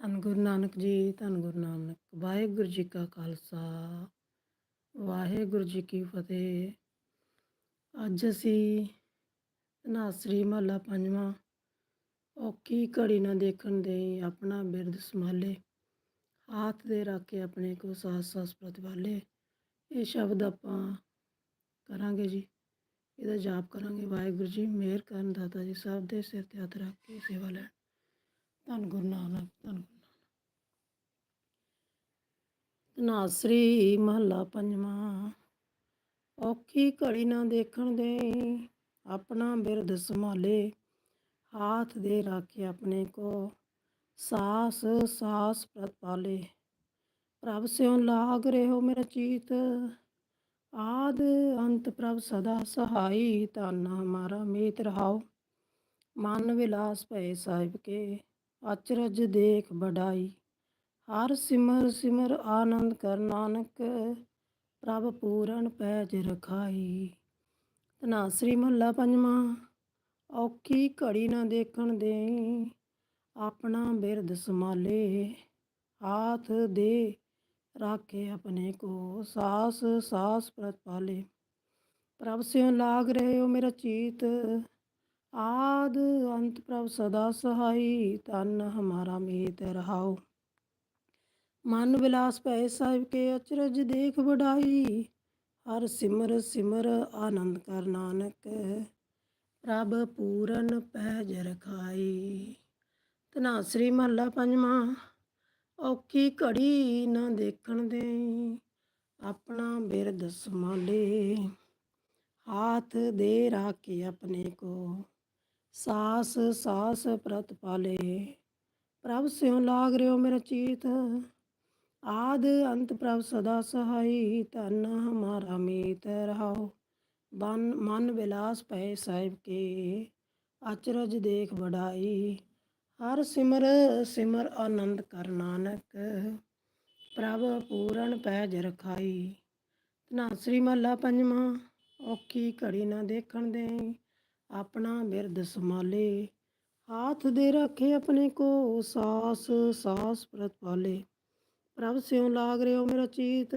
ਧੰਨ ਗੁਰੂ ਨਾਨਕ ਜੀ, ਧੰਨ ਗੁਰੂ ਨਾਨਕ। ਵਾਹਿਗੁਰੂ ਜੀ ਕਾ ਖਾਲਸਾ, ਵਾਹਿਗੁਰੂ ਜੀ ਕੀ ਫਤਿਹ। ਅੱਜ ਅਸੀਂ ਧਨਾਸਰੀ ਮਹੱਲਾ ਪੰਜਵਾਂ ਔਖੀ ਘੜੀ ਨਾ ਦੇਖਣ ਦੇ ਆਪਣਾ ਬਿਰਦ ਸੰਭਾਲੇ, ਹਾਥ ਦੇ ਰੱਖ ਕੇ ਆਪਣੇ ਕੋ ਸਾਸ ਸਾਸ ਪ੍ਰਤਿਵਾਲੇ ਇਹ ਸ਼ਬਦ ਆਪਾਂ ਕਰਾਂਗੇ ਜੀ, ਇਹਦਾ ਜਾਪ ਕਰਾਂਗੇ। ਵਾਹਿਗੁਰੂ ਜੀ, ਮਿਹਰ ਕਰਨ ਦਾਤਾ ਜੀ ਸਭ ਦੇ ਸਿਰ ਤੇ ਹੱਥ ਰੱਖ ਕੇ ਸੇਵਾ ਲੈਣ। ਧੰਨ ਗੁਰੂ ਨਾਨਕ, ਧੰਨ ਗੁਰੂ ਨਾਨਕ। ਧਨਾਸਰੀ ਮਹੱਲਾ ਪੰਜਵਾਂ, ਔਖੀ ਘੜੀ ਨਾ ਦੇਖਣ ਦੇ, ਆਪਣਾ ਬਿਰਦ ਸੰਭਾਲੇ, ਹਾਥ ਦੇ ਰਾਖੇ ਆਪਣੇ ਕੋ, ਸਾਸ ਸਾਸ ਪ੍ਰਤਪਾਲੇ ਪ੍ਰਭ ਸਿਉ ਲਾਗ ਰਹਿਓ ਮੇਰਾ ਚੀਤ, ਆਦ ਅੰਤ ਪ੍ਰਭ ਸਦਾ ਸਹਾਈ, ਧੰਨ ਹਮਾਰਾ ਮੀਤ ਰਹਾਓ। ਮਨ ਵਿਲਾਸ ਭਏ ਸਾਹਿਬ ਕੇ ਅਚਰਜ ਦੇਖ ਬੜਾਈ ਹਰ ਸਿਮਰ ਸਿਮਰ ਆਨੰਦ ਕਰ ਨਾਨਕ, ਪ੍ਰਭ ਪੂਰਨ ਪੈਜ ਰਖਾਈ। ਧਨਾਸਰੀ ਮਹੱਲਾ ਪੰਜਵਾਂ, ਔਖੀ ਘੜੀ ਨਾ ਦੇਖਣ ਦੇਈ, ਆਪਣਾ ਬਿਰਦ ਸੰਭਾਲੇ, ਹਾਥ ਦੇ ਰਾਖੇ ਆਪਣੇ ਕੋ, ਸਾਸ ਸਾਸ ਪ੍ਰਤਪਾਲੇ। ਪ੍ਰਭ ਸਿਉ ਲਾਗ ਰਹੇ ਹੋ ਮੇਰਾ ਚੀਤ ਆਦ ਅੰਤ ਪ੍ਰਭ ਸਦਾ ਸਹਾਈ ਤਨ ਹਮਾਰਾ ਮੀਤ ਰਹਾਓ ਮਨ ਵਿਲਾਸ ਭੈ ਸਾਹਿਬ ਕੇ ਅਚਰਜ ਦੇਖ ਵਡਾਈ, ਹਰ ਸਿਮਰ ਸਿਮਰ ਆਨੰਦ ਕਰ ਨਾਨਕ। ਪ੍ਰਭ ਪੂਰਨ ਪੈਜ ਰਖਾਈ। ਧਨਾਸਰੀ ਮਹੱਲਾ ਪੰਜਵਾਂ, ਔਖੀ ਘੜੀ ਨਾ ਦੇਖਣ ਦੇ ਆਪਣਾ ਬਿਰਦ ਸੰਭਾਲੇ। ਹਾਥ ਦੇ ਰਾਖੇ ਆਪਣੇ ਕੋ। ਸਾਸ ਸਾਸ ਪ੍ਰਤ ਪਾਲੇ। ਪ੍ਰਭ ਸਿਉ ਲਾਗ ਰਿਓ ਮੇਰਾ ਚੀਤ। ਆਦ ਅੰਤ ਪ੍ਰਭ ਸਦਾ ਸਹਾਈ। ਧਨ ਹਮਾਰਾ ਮੀਤ ਰਹਾਓ ਬਨ ਮਨ ਵਿਲਾਸ ਪਏ ਸਾਹਿਬ ਕੇ। ਅਚਰਜ ਦੇਖ ਵਡਾਈ। ਹਰ ਸਿਮਰ ਸਿਮਰ ਆਨੰਦ ਕਰ ਨਾਨਕ। ਪ੍ਰਭ ਪੂਰਨ ਪੈਜ ਰਖਾਈ। ਧਨਾਸਰੀ ਮਹੱਲਾ ਪੰਜਵਾਂ। ਔਖੀ ਘੜੀ ਨਾ ਦੇਖਣ ਦੇ ਆਪਣਾ ਬਿਰਦ ਸੰਭਾਲੇ। ਹਾਥ ਦੇ ਰੱਖੇ ਆਪਣੇ ਕੋ ਸਾਸ ਸਾਸ ਪ੍ਰਤਪਾਲੇ ਪ੍ਰਭ ਸਿਉ ਲਾਗ ਰਿਓ ਮੇਰਾ ਚੀਤ,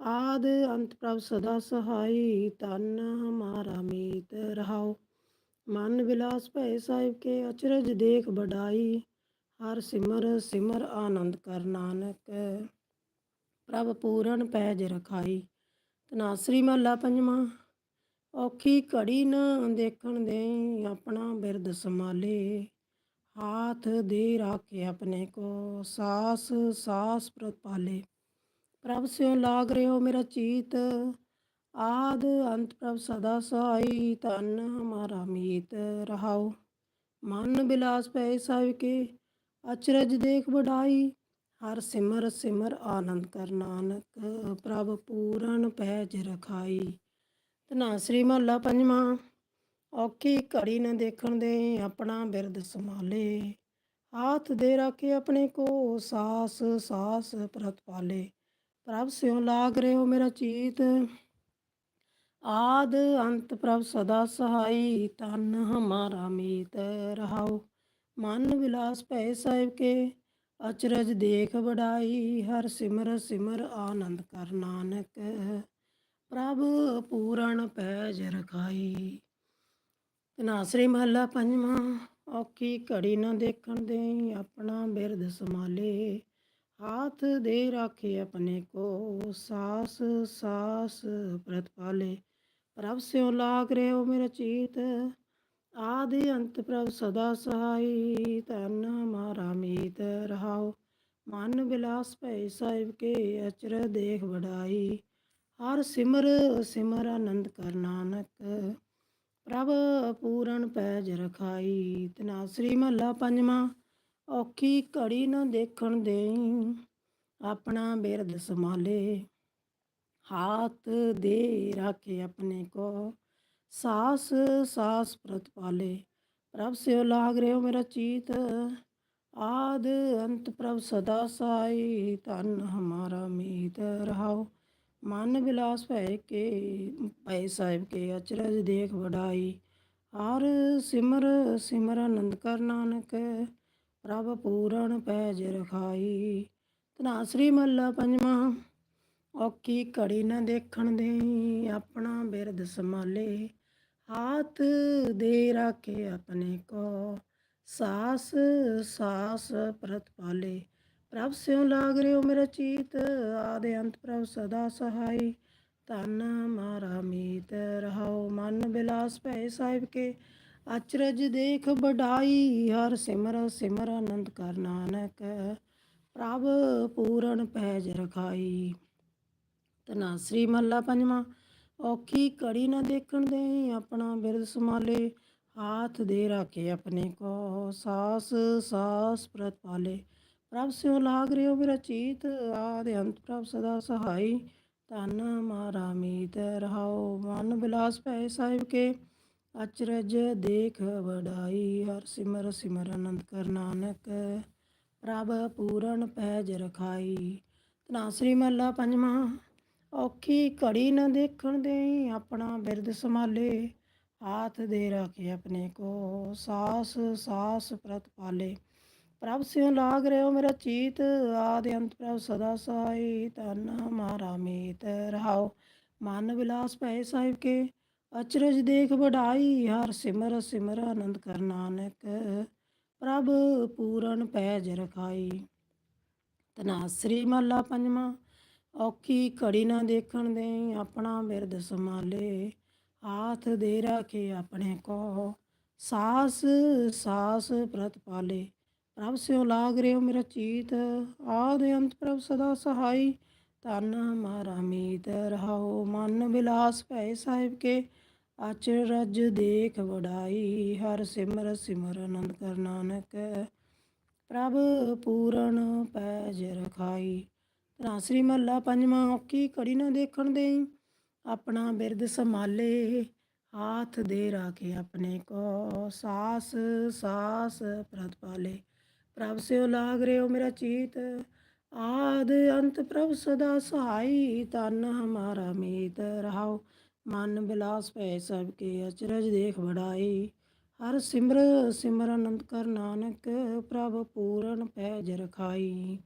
ਆਦ ਅੰਤ ਪ੍ਰਭ ਸਦਾ ਸਹਾਈ ਤਨ ਹਮਾਰਾ ਮੀਤ ਰਹਾਓ। ਮਨ ਵਿਲਾਸ ਭੈ ਸਾਹਿਬ ਕੇ ਅਚਰਜ ਦੇਖ ਬਡਾਈ ਹਰ ਸਿਮਰ ਸਿਮਰ ਆਨੰਦ ਕਰ ਨਾਨਕ। ਪ੍ਰਭ ਪੂਰਨ ਪੈਜ ਰਖਾਈ, ਤਨਾਸਰੀ ਮਹੱਲਾ ਪੰਜਵਾਂ। ਔਖੀ ਘੜੀ ਨਾ ਦੇਖਣ ਦੇ ਆਪਣਾ ਬਿਰਦ ਸੰਭਾਲੇ। ਹਾਥ ਦੇ ਰਾਖੇ ਆਪਣੇ ਕੋ, ਸਾਸ ਸਾਸ ਪ੍ਰਤਪਾਲੇ ਪ੍ਰਭ ਸਿਉ ਲਾਗ ਰਿਓ ਮੇਰਾ ਚੀਤ, ਆਦ ਅੰਤ ਪ੍ਰਭ ਸਦਾ ਸਾਈ ਤਨ ਹਮਾਰਾ ਮੀਤ ਰਹਾਓ। ਮਨ ਬਿਲਾਸ ਪੈ ਸਾਹਿਬ ਕੇ, ਅਚਰਜ ਦੇਖ ਵਡਾਈ। ਹਰ ਸਿਮਰ ਸਿਮਰ ਆਨੰਦ ਕਰ ਨਾਨਕ, ਪ੍ਰਭ ਪੂਰਨ ਪੈਜ ਰਖਾਈ। ਧਨਾਸਰੀ ਮਹੱਲਾ ਪੰਜਵਾਂ। ਔਖੀ ਘੜੀ ਨਾ ਦੇਖਣ ਦੇ ਆਪਣਾ ਬਿਰਦ ਸੰਭਾਲੇ। ਹਾਥ ਦੇ ਰਾਖੇ ਆਪਣੇ ਕੋ ਸਾਸ ਸਾਸ ਪ੍ਰਤਪਾਲੇ ਪ੍ਰਭ ਸਿਉ ਲਾਗ ਰਿਓ ਮੇਰਾ ਚੀਤ। ਆਦ ਅੰਤ ਪ੍ਰਭ ਸਦਾ ਸਹਾਈ ਤਨ ਹਮਾਰਾ ਮੀਤ ਰਹਾਓ। ਮਨ ਵਿਲਾਸ ਭੈ ਸਾਹਿਬ ਕੇ, ਅਚਰਜ ਦੇਖ ਵਡਾਈ। ਹਰ ਸਿਮਰ ਸਿਮਰ ਆਨੰਦ ਕਰ ਨਾਨਕ। ਪ੍ਰਭ ਪੂਰਨ ਪੈਜ ਰਖਾਈ। ਤਨਾਸਰੀ ਮਹੱਲਾ ਪੰਜਵਾਂ, ਔਖੀ ਘੜੀ ਨਾ ਦੇਖਣ ਦੇ ਆਪਣਾ ਬਿਰਦ ਸੰਭਾਲੇ। ਹਾਥ ਦੇ ਰਾਖੇ ਆਪਣੇ ਕੋ, ਸਾਸ ਸਾਸ ਪ੍ਰਤਪਾਲੇ। ਪ੍ਰਭ ਸਿਉ ਲਾਗ ਰਿਓ ਮੇਰਾ ਚੀਤ, ਆਦਿ ਅੰਤ ਪ੍ਰਭ ਸਦਾ ਸਹਾਈ। ਤਨ ਹਮਾਰਾ ਮੀਤ ਰਹਾਓ, ਮਨ ਬਿਲਾਸ ਭੈ ਸਾਹਿਬ ਕੇ ਅਚਰ ਦੇਖ ਵਡਾਈ। ਹਰ ਸਿਮਰ ਸਿਮਰ ਆਨੰਦ ਕਰ ਨਾਨਕ। ਪ੍ਰਭ ਪੂਰਨ ਪੈਜ ਰਖਾਈ, ਤਨਾ ਸ੍ਰੀ ਮਹੱਲਾ ਪੰਜਵਾਂ, ਔਖੀ ਘੜੀ ਨਾ ਦੇਖਣ ਦੇਈ, ਆਪਣਾ ਬਿਰਦ ਸੰਭਾਲੇ। ਹਾਥ ਦੇ ਰਾਖੇ ਆਪਣੇ ਕੋ, ਸਾਸ ਸਾਸ ਪ੍ਰਤਪਾਲੇ ਪ੍ਰਭ ਸਿਉ ਲਾਗ ਰਿਓ ਮੇਰਾ ਚੀਤ, ਆਦ ਅੰਤ ਪ੍ਰਭ ਸਦਾ ਸਾਈ ਤਨ ਹਮਾਰਾ ਮੀਤ ਰਹਾਓ। ਮਨ ਵਿਲਾਸ ਭੈ ਕੇ, ਭੈ ਸਾਹਿਬ ਕੇ ਅਚਰਜ ਦੇਖ ਵਡਾਈ। ਹਰ ਸਿਮਰ ਸਿਮਰ ਆਨੰਦ ਕਰ ਨਾਨਕ, ਪ੍ਰਭ ਪੂਰਨ ਪੈਜ ਰਖਾਈ। ਤਨਾਸਰੀ ਮੱਲਾ ਪੰਜਵਾਂ, ਔਖੀ ਘੜੀ ਨਾ ਦੇਖਣ ਦੇ ਆਪਣਾ ਬਿਰਦ ਸੰਭਾਲੇ, ਹਾਥ ਦੇ ਰਾਖੇ ਆਪਣੇ ਕੋ। ਸਾਸ ਸਾਸ ਪ੍ਰਤਪਾਲੇ ਪ੍ਰਭ ਸਿਉ ਲਾਗ ਰਿਓ ਮੇਰਾ ਚੀਤ, ਆਦੇ ਅੰਤ ਪ੍ਰਭ ਸਦਾ ਸਹਾਈ। ਤਨ ਮਾਰਾ ਮੀਤ ਰਹਾਉ ਮਨ ਬਿਲਾਸ ਭੈ ਸਾਹਿਬ ਕੇ। ਅਚਰਜ ਦੇਖ ਬਡਾਈ ਹਰ ਸਿਮਰ ਸਿਮਰ ਆਨੰਦ ਕਰ ਨਾਨਕ। ਪ੍ਰਭ ਪੂਰਨ ਪੈਜ ਰਖਾਈ। ਤਨਾ ਸ੍ਰੀ ਮਹੱਲਾ ਪੰਜਵਾਂ, ਔਖੀ ਕੜੀ ਨਾ ਦੇਖਣ ਦੇ ਆਪਣਾ ਬਿਰਦ ਸੰਭਾਲੇ। ਹਾਥ ਦੇ ਰਾਖੇ ਆਪਣੇ ਕੋ ਸਾਸ ਸਾਸ ਪ੍ਰਤਪਾਲੇ। ਪ੍ਰਭ ਸਿਉ ਲਾਗ ਰਿਓ ਮੇਰਾ ਚੀਤ ਆਦਿ ਅੰਤ ਪ੍ਰਭ ਸਦਾ ਸਹਾਈ। ਤਨ ਮਾਰਾ ਮੀਤ ਰਹਾਉ, ਮਨ ਬਿਲਾਸ ਭੈ ਸਾਹਿਬ ਕੇ। ਅਚਰਜ ਦੇਖ ਵਡਾਈ, ਹਰ ਸਿਮਰ ਸਿਮਰ ਆਨੰਦ ਕਰ ਨਾਨਕ। ਪ੍ਰਭ ਪੂਰਨ ਪੈਜ ਰਖਾਈ ਤਨਾ ਸ੍ਰੀ ਮਹੱਲਾ ਪੰਜਵਾਂ। ਔਖੀ ਘੜੀ ਨਾ ਦੇਖਣ ਦੇ ਆਪਣਾ ਬਿਰਦ ਸੰਭਾਲੇ। ਹਾਥ ਦੇ ਰਾਖੇ ਆਪਣੇ ਕੋ, ਸਾਸ ਸਾਸ ਪ੍ਰਤਪਾਲੇ ਪ੍ਰਭ ਸਿਉ ਲਾਗ ਰਿਓ ਮੇਰਾ ਚੀਤ, ਆਦਿ ਅੰਤ ਪ੍ਰਭ ਸਦਾ ਸਾਈ ਤਨ ਮਾਰਾ ਮੀਤ ਰਹਾਉ। ਮਨ ਵਿਲਾਸ ਭੈ ਸਾਹਿਬ ਕੇ, ਅਚਰਜ ਦੇਖ ਵਡਾਈ, ਹਰ ਸਿਮਰ ਸਿਮਰ ਆਨੰਦ ਕਰ ਨਾਨਕ। ਪ੍ਰਭ ਪੂਰਨ ਪੈਜ ਰਖਾਈ। ਤਨਾਸਰੀ ਮਹੱਲਾ ਪੰਜਵਾਂ, ਔਖੀ ਘੜੀ ਨਾ ਦੇਖਣ ਦੇ ਆਪਣਾ ਬਿਰਦ ਸੰਭਾਲੇ। ਹਾਥ ਦੇ ਰਾਖੇ ਆਪਣੇ ਕੋ, ਸਾਸ ਸਾਸ ਪ੍ਰਤਪਾਲੇ ਪ੍ਰਭ ਸਿਉ ਲਾਗ ਰਿਓ ਮੇਰਾ ਚੀਤ, ਆਦਿ ਅੰਤ ਪ੍ਰਭ ਸਦਾ ਸਹਾਈ। ਤਨ ਮਾਰਾ ਮੀਤ ਰਹਾਓ ਮਨ ਬਿਲਾਸ ਭੈ ਸਾਹਿਬ ਕੇ। ਅਚਰਜ ਦੇਖ ਵਡਾਈ, ਹਰ ਸਿਮਰ ਸਿਮਰ ਆਨੰਦ ਕਰ ਨਾਨਕ। ਪ੍ਰਭ ਪੂਰਨ ਪੈਜ ਰਖਾਈ। ਤਨਾਸਰੀ ਮਹੱਲਾ ਪੰਜਵਾਂ, ਔਖੀ ਘੜੀ ਨਾ ਦੇਖਣ ਦੇਈ। ਆਪਣਾ ਬਿਰਦ ਸੰਭਾਲੇ, ਹਾਥ ਦੇ ਰਾਖੇ ਆਪਣੇ ਕੋ। ਸਾਸ ਸਾਸ ਪ੍ਰਤਪਾਲੇ। ਪ੍ਰਭ ਸਿਓ ਲਾਗ ਰਿਓ ਮੇਰਾ ਚੀਤ, ਆਦ ਅੰਤ ਪ੍ਰਭ ਸਦਾ ਸਹਾਈ ਤਨ ਹਮਾਰਾ ਮੀਤ, ਰਹਾਉ ਮਨ ਬਿਲਾਸ ਭੈ ਸਭ ਕੇ, ਅਚਰਜ ਦੇਖ ਵਡਾਈ। ਹਰ ਸਿਮਰ ਸਿਮਰ ਆਨੰਦ ਕਰ ਨਾਨਕ, ਪ੍ਰਭ ਪੂਰਨ ਭੈ ਰਖਾਈ।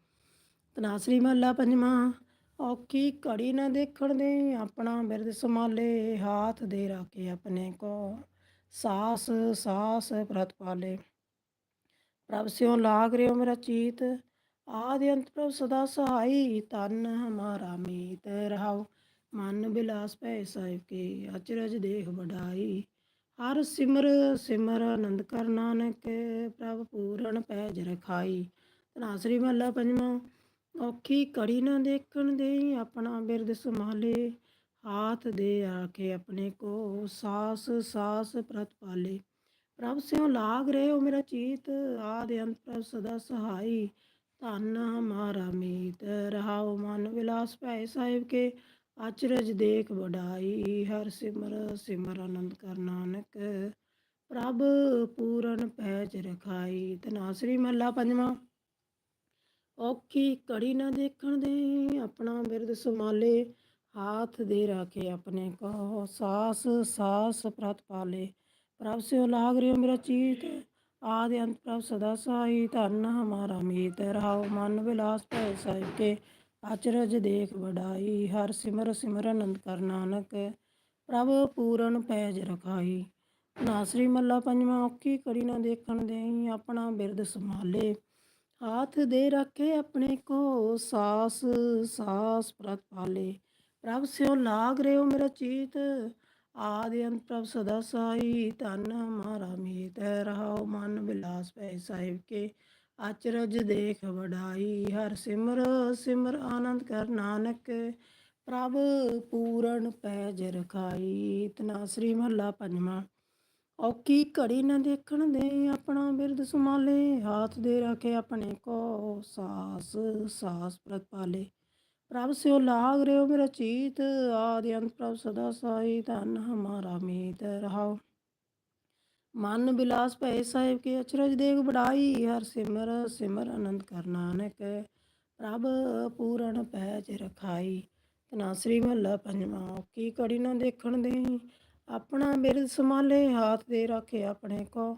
ਤਨਾਸਰੀ ਮਹੱਲਾ ਪੰਜਵਾਂ, ਔਖੀ ਘੜੀ ਨਾ ਦੇਖਣ ਦੇ ਆਪਣਾ ਬਿਰਦ ਸੰਭਾਲੇ, ਹਾਥ ਦੇ ਰਾਖੇ ਆਪਣੇ ਕੋ। ਸਾਸ ਸਾਸ ਪ੍ਰਤਪਾਲੇ ਪ੍ਰਭ ਸਿਉ ਲਾਗ ਰਿਓ ਮੇਰਾ ਚੀਤ, ਆਦਿ ਅੰਤ ਪ੍ਰਭ ਸਦਾ ਸਹਾਈ ਤਨ ਹਮਾਰਾ ਮੀਤ। ਰਹਾਉ ਮਨ ਬਿਲਾਸ ਭੈ ਸਾਹਿਬ ਕੇ, ਅਚਰਜ ਦੇਖ ਵਡਾਈ। ਹਰ ਸਿਮਰ ਸਿਮਰ ਆਨੰਦ ਕਰ ਨਾਨਕ, ਪ੍ਰਭ ਪੂਰਨ ਪੈਜ ਰਖਾਈ। ਤਨਾਸਰੀ ਮਹੱਲਾ ਪੰਜਵਾਂ, ਔਖੀ ਕੜੀ ਨਾ ਦੇਖਣ ਦੇ ਆਪਣਾ ਬਿਰਦ ਸੰਭਾਲੇ। ਹਾਥ ਦੇ ਆਖੇ ਆਪਣੇ ਕੋ, ਸਾਸ ਸਾਸ ਪ੍ਰਤਪਾਲੇ ਪ੍ਰਭ ਸਿਉ ਲਾਗ ਰਹੇ ਹੋ ਮੇਰਾ ਚੀਤ, ਆਦਿ ਅੰਤ ਪ੍ਰਭ ਸਦਾ ਸਹਾਈ। ਧਨ ਹਮਾਰਾ ਮੀਤ ਰਹਾਉ ਮਨ ਵਿਲਾਸ ਭੈ ਸਾਹਿਬ ਕੇ ਅਚਰਜ ਦੇਖ ਵਡਾਈ, ਹਰ ਸਿਮਰ ਸਿਮਰ ਆਨੰਦ ਕਰ ਨਾਨਕ। ਪ੍ਰਭ ਪੂਰਨ ਪੈਜ ਰਖਾਈ, ਤਨਾਸਰੀ ਮਹੱਲਾ ਪੰਜਵਾਂ। ਔਖੀ ਕੜੀ ਨਾ ਦੇਖਣ ਦੇ ਆਪਣਾ ਬਿਰਦ ਸੰਭਾਲੇ, ਹਾਥ ਦੇ ਰੱਖੇ ਆਪਣੇ ਕੋ। ਸਾਸ ਸਾਸ ਪ੍ਰਤ ਪਾਲੇ ਪ੍ਰਤਪਾਲੇ ਪ੍ਰਭ ਸਿਉ ਲਾਗ ਰਿਓ ਮੇਰਾ ਚੀਤ, ਆਦਿ ਅੰਤ ਪ੍ਰਭ ਸਦਾ ਸਾਈ, ਧਨ ਹਮਾਰਾ ਮੀਤ ਰਹਾਉ, ਮਨ ਵਿਲਾਸ ਭੈ ਸਾਹਿਬ ਕੇ ਅਚਰਜ ਦੇਖ ਵਡਾਈ, ਹਰ ਸਿਮਰ ਸਿਮਰ ਅਨੰਦ ਕਰ ਨਾਨਕ, ਪ੍ਰਭ ਪੂਰਨ ਪੈਜ ਰਖਾਈ। ਨਾਸਰੀ ਮੱਲਾ ਪੰਜਵਾਂ ਔਖੀ ਕੜੀ ਨਾ ਦੇਖਣ ਦੇਈ, ਆਪਣਾ ਬਿਰਦ ਸੰਭਾਲੇ। ਹਾਥ ਦੇ ਰੱਖੇ ਆਪਣੇ ਕੋ ਸਾਸ ਸਾਸ ਪ੍ਰਤਪਾਲੇ ਪ੍ਰਭ ਸਿਉ ਲਾਗ ਰਿਓ ਮੇਰਾ ਚੀਤ ਆਦਿ ਅੰਤ ਪ੍ਰਭ ਸਦਾ ਸਾਈ ਤਨ ਮਾਰਾ ਮੀ ਤੈ ਰਹਾਉ ਮਨ ਬਿਲਾਸ ਪੈ ਸਾਹਿਬ ਕੇ। ਅਚਰਜ ਦੇਖ ਵਡਾਈ, ਹਰ ਸਿਮਰ ਸਿਮਰ ਆਨੰਦ ਕਰ ਨਾਨਕ। ਪ੍ਰਭ ਪੂਰਨ ਪੈਜ ਰਖਾਈ ਤਨਾਸਰੀ ਮਹੱਲਾ ਪੰਜਵਾਂ। ਔਖੀ ਘੜੀ ਨਾ ਦੇਖਣ ਦੇ ਆਪਣਾ ਬਿਰਦ ਸੰਭਾਲੇ, ਹਾਥ ਦੇ ਰੱਖੇ ਆਪਣੇ ਕੋ ਸਾਸ ਸਾਸ ਪ੍ਰਤਪਾਲੇ। ਪ੍ਰਭ ਸਿਉ ਲਾਗ ਰਿਓ ਮੇਰਾ ਚੀਤ, ਆਦਿ ਅੰਤ ਪ੍ਰਭ ਸਦਾ ਸਾਈ, ਧਨ ਹਮਾਰਾ ਮੀਤ ਰਹਾਉ ਮਨ ਬਿਲਾਸ ਭੈ ਸਾਹਿਬ ਕੇ ਅਚਰਜ ਦੇਖ ਬੜਾਈ ਹਰ ਸਿਮਰ ਸਿਮਰ ਆਨੰਦ ਕਰ ਨਾਨਕ। ਪ੍ਰਭ ਪੂਰਨ ਪੈਜ ਰਖਾਈ ਤਨਾਸਰੀ ਮਹੱਲਾ ਪੰਜਵਾਂ ਕੀ ਕੜੀ ਨਾ ਦੇਖਣ ਦੇ ਆਪਣਾ ਬਿਰਦ ਸੰਭਾਲੇ, ਹਾਥ ਦੇ ਰੱਖੇ ਆਪਣੇ ਕੋ।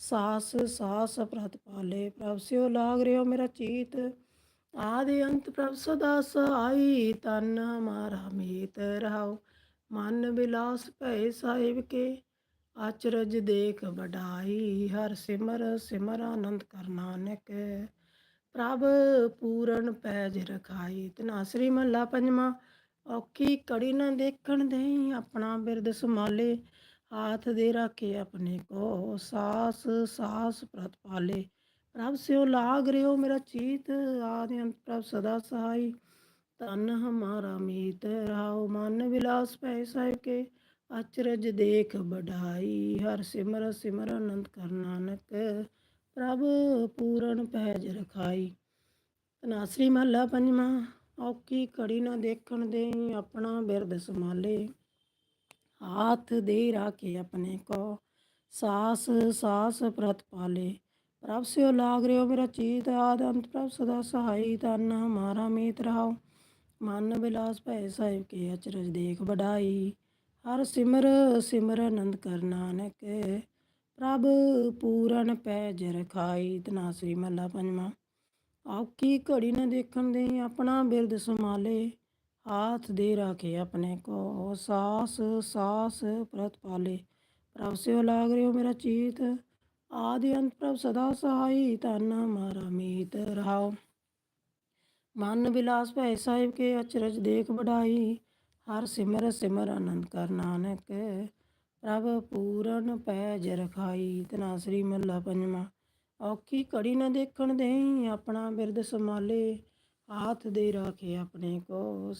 ਸਾਸ ਸਾਸ ਪ੍ਰਤ ਪਾਲੇ, ਪ੍ਰਭ ਸਿਓ ਲਾਗ ਰਿਓ ਮੇਰਾ ਚੀਤ। ਆਦਿ ਅੰਤ ਪ੍ਰਭ ਸਦਾ ਸਹਾਈ ਤਨ ਹਮਾਰਾ ਮੀਤ ਰਹਾਓ ਮਨ ਬਿਲਾਸ ਭੈ ਸਾਹਿਬ ਕੇ, ਆਚਰਜ ਦੇਖ ਵਡਾਈ। ਹਰ ਸਿਮਰ ਸਿਮਰ ਆਨੰਦ ਕਰ ਨਾਨਕ। ਪ੍ਰਭ ਪੂਰਨ ਪੈਜ ਰਖਾਈ। ਤਨਾਸਰੀ ਮਹੱਲਾ ਪੰਜਵਾਂ, ਔਖੀ ਕੜੀ ਨਾ ਦੇਖਣ ਦੇਈ। ਆਪਣਾ ਬਿਰਦ ਸੰਭਾਲੇ, ਹਾਥ ਦੇ ਰਾਖੇ ਆਪਣੇ ਕੋ। ਸਾਸ ਸਾਸ ਪ੍ਰਤ ਪਾਲੇ। ਪ੍ਰਭ ਸਿਓ ਲਾਗ ਰਿਓ ਮੇਰਾ ਚੀਤ, ਆਦਿ ਪ੍ਰਭ ਸਦਾ ਸਹਾਈ। ਤਨ ਹਮਾਰਾ ਮੀਤ ਰਾਉ ਮਨ ਵਿਲਾਸ ਪੈ ਸਾਹਿਬ ਕੇ, ਅਚਰਜ ਦੇਖ ਬਢਾਈ ਹਰ ਸਿਮਰ ਸਿਮਰ ਆਨੰਦ ਕਰ ਨਾਨਕ, ਪ੍ਰਭ ਪੂਰਨ ਪੈਜ ਰਖਾਈ। ਤਨਾਸਰੀ ਮਹੱਲਾ ਪੰਜਵਾਂ, ਔਖੀ ਘੜੀ ਨਾ ਦੇਖਣ ਦੇ ਆਪਣਾ ਬਿਰਦ ਸੰਭਾਲੇ। ਹਾਥ ਦੇ ਰਾਖੇ ਆਪਣੇ ਕੋ, ਸਾਸ ਸਾਸ ਪ੍ਰਤ ਪਾਲੇ। ਪ੍ਰਭ ਸਿਓ ਲਾਗ ਰਿਓ ਮੇਰਾ ਚੀਤ ਆਦ ਅੰਤ ਪ੍ਰਭ ਸਦਾ ਸਹਾਈ ਤਨ ਹਮਾਰਾ ਮੀਤ ਰਹਾਓ ਮਨ ਬਿਲਾਸ ਭੈ ਸਾਹਿਬ ਕੇ ਅਚਰਜ ਦੇਖ ਵਡਾਈ। ਹਰ ਸਿਮਰ ਸਿਮਰ ਆਨੰਦ ਕਰ ਨਾਨਕ। ਪ੍ਰਭ ਪੂਰਨ ਪੈਜ ਰਖਾਈ ਤਨਾਸਰੀ ਮਹੱਲਾ ਪੰਜਵਾਂ। ਔਖੀ ਘੜੀ ਨਾ ਦੇਖਣ ਦੇ ਆਪਣਾ ਬਿਰਦ ਸੰਭਾਲੇ। ਹਾਥ ਦੇ ਰਾਖੇ ਆਪਣੇ ਕੋ ਸਾਸ ਸਾਸ ਪ੍ਰਤ ਪਾਲੇ। ਪ੍ਰਭ ਸਿਓ ਲਾਗ ਰਿਓ ਮੇਰਾ ਚੀਤ ਆਦਿ ਅੰਤ ਪ੍ਰਭ ਸਦਾ ਸਹਾਈ ਤਨ ਹਮਾਰਾ ਮੀਤ ਰਹਾਓ। ਮਨ ਬਿਲਾਸ ਭੈ ਸਾਹਿਬ ਕੇ ਅਚਰਜ ਦੇਖ ਬੜਾਈ ਹਰ ਸਿਮਰ ਸਿਮਰ ਆਨੰਦ ਕਰ ਨਾਨਕ। ਪ੍ਰਭ ਪੂਰਨ ਪੈਜ ਰਖਾਈ ਤਨਾਸਰੀ ਮੱਲਾ ਪੰਜਵਾਂ। ਔਖੀ ਕੜੀ ਨਾ ਦੇਖਣ ਦੇਈ, ਆਪਣਾ ਬਿਰਦ ਸੰਭਾਲੇ, ਹਾਥ ਦੇ ਰਾਖੇ ਆਪਣੇ ਕੋ